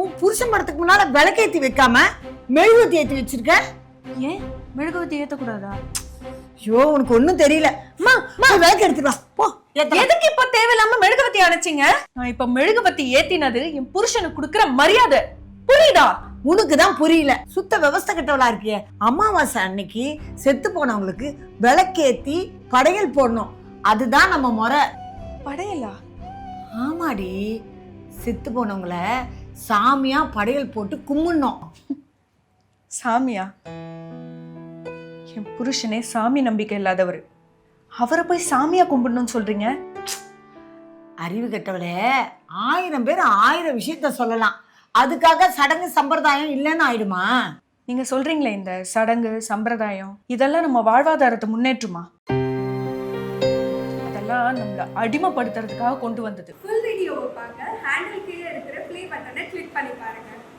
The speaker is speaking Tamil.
உன் புருஷன் படத்துக்கு முன்னால விளக்கேத்தி வைக்காம மெழுகுவத்தி ஏத்தி வச்சிருக்க? ஏன்? மெழுகுவத்தி ஏத்தக்கூடாதா? ஐயோ உனக்கு ஒண்ணும் தெரியல. அம்மா அம்மா விளக்கு எடுத்துட்டு வா. போ. எதுக்கு இப்ப தேவையில்லாம மெழுகுவத்தி அணைச்சிங்க? நான் இப்ப மெழுகுவத்தி ஏத்தினது என் புருஷனுக்கு கொடுக்கிற மரியாதை. புரியுதா? உனக்கு தான் புரியல. சுத்த விவஸ்தை கட்டவளா இருக்கியே. அமாவாசை அன்னைக்கு செத்து போனவங்களுக்கு விளக்கேத்தி படையல் போடணும். அதுதான் நம்ம முறை. படையலா? ஆமாடி. செத்து போனவங்கள சாமியா படையல் போட்டு கும்பிடணும். சாமியா? என் புருஷனே சாமி நம்பிக்கை இல்லாதவர். அவரை போய் சாமியா கும்பிடணும்னு சொல்றீங்க? அறிவு கெட்டவளே ஆயிரம் பேர் ஆயிரம் விஷயத்த சொல்லலாம். அதுக்காக சடங்கு சம்பிரதாயம் இல்லைன்னு ஆயிடுமா? நீங்க சொல்றீங்களே இந்த சடங்கு சம்பிரதாயம் இதெல்லாம் நம்ம வாழ்வாதாரத்தை முன்னேற்றுமா? அதெல்லாம் நம்மள அடிமைப்படுத்துறதுக்காக கொண்டு வந்தது. ஃபுல் வீடியோவை பார்க்க ஹேண்டில் கீழே இருக்கிற ப்ளே பட்டனை para